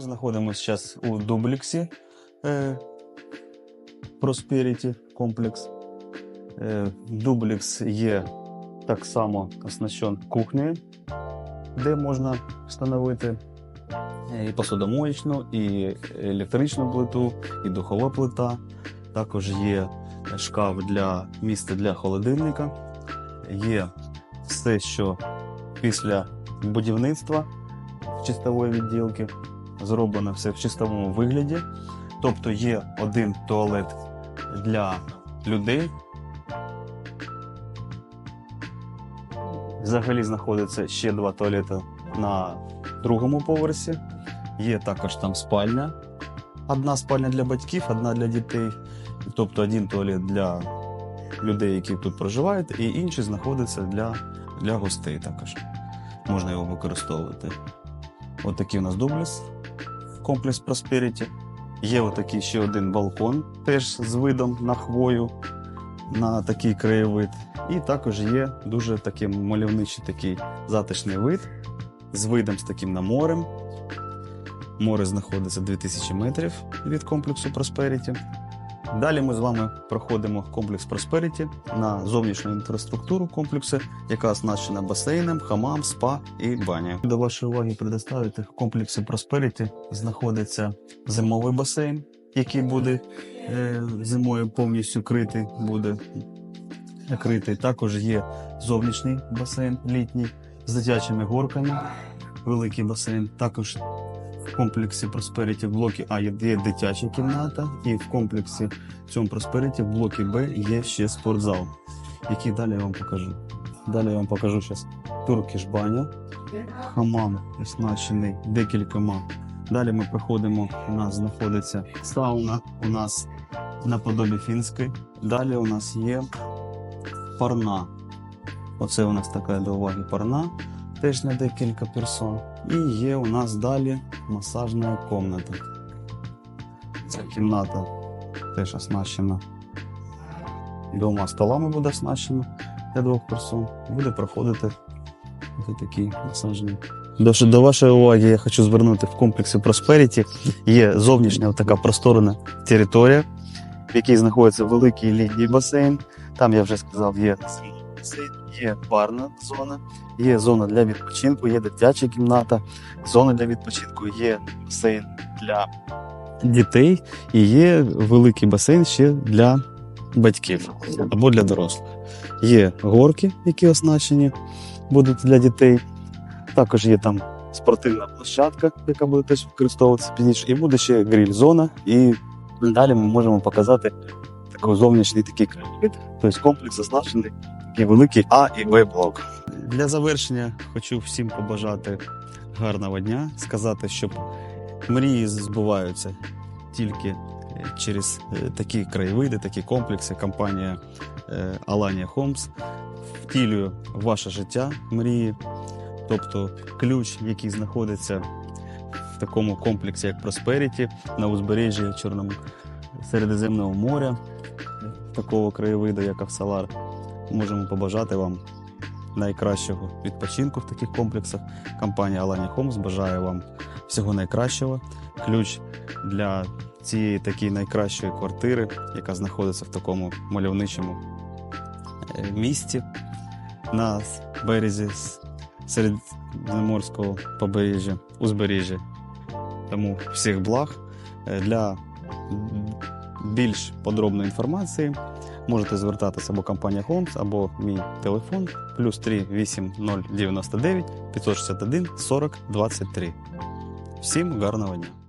знаходимося зараз у дубліксі е, Prosperity комплекс. Е, дублікс є так само оснащен кухнею, де можна встановити е, і посудомоєчну, і електричну плиту, і духова плита. Також є шкаф для місця для холодильника. Є все, що після будівництва чистової відділки зроблено все в чистовому вигляді. Тобто є один туалет для людей. Взагалі знаходиться ще два туалети на другому поверсі. Є також там спальня. Одна спальня для батьків, одна для дітей. Тобто один туалет для людей, які тут проживають, і інший знаходиться для, для гостей також. Можна його використовувати. Отакий у нас дубліс, комплекс Prosperity. Є отакий ще один балкон, теж з видом на хвою, на такий краєвид. І також є дуже такий мальовничий такий затишний вид з видом з таким на морем. Море знаходиться 2000 метрів від комплексу Prosperity. Далі ми з вами проходимо комплекс Prosperity на зовнішню інфраструктуру комплексу, яка оснащена басейном, хамам, спа і баня. До вашої уваги предоставити в комплексі Prosperity знаходиться зимовий басейн, який буде е, зимою повністю критий, буде критий. Також є зовнішній басейн літній з дитячими горками, великий басейн. Також в комплексі Prosperity в блокі А є дитяча кімната, і в комплексі цьому Prosperity в блокі Б є ще спортзал, який далі я вам покажу. Далі я вам покажу зараз туркіш баня, хамам оснащений декількома. Далі ми проходимо, у нас знаходиться сауна, у нас наподобі фінської. Далі у нас є парна. Оце у нас така до уваги парна, теж на декілька персон. І є у нас далі масажна комната. Ця кімната теж оснащена двома столами буде оснащена для двох персон. Буде проходити ось такий масажний. До, до вашої уваги я хочу звернути в комплексі Prosperity. Є зовнішня така просторна територія, в якій знаходиться великий літній басейн. Там я вже сказав, є басейн, є барна зона, є зона для відпочинку, є дитяча кімната, зона для відпочинку, є басейн для дітей і є великий басейн ще для батьків або для дорослих. Є горки, які оснащені будуть для дітей. Також є там спортивна площадка, яка буде теж використовуватися пізніше, і буде ще гриль-зона. І далі ми можемо показати такий зовнішній такий краєвид, тобто комплекс оснащений такий великий А і Б блок. Для завершення хочу всім побажати гарного дня, сказати, щоб мрії збуваються тільки е, через е, такі краєвиди, такі комплекси. Компанія е, Alania Homes втілює ваше життя мрії. Тобто ключ, який знаходиться в такому комплексі, як Prosperity, на узбережжі Чорному Середземного моря, такого краєвиду, як Авсалар, можемо побажати вам найкращого відпочинку в таких комплексах. Компанія Alania Homes бажає вам всього найкращого. Ключ для цієї такої найкращої квартири, яка знаходиться в такому мальовничому е, місті на березі с- середземноморського побережжя, узбережжя. Тому всіх благ. Е, Для більш подробної інформації можете звертатися або компанія Холмс, або мій телефон плюс 3 8099 561 40 23. Всім гарного дня!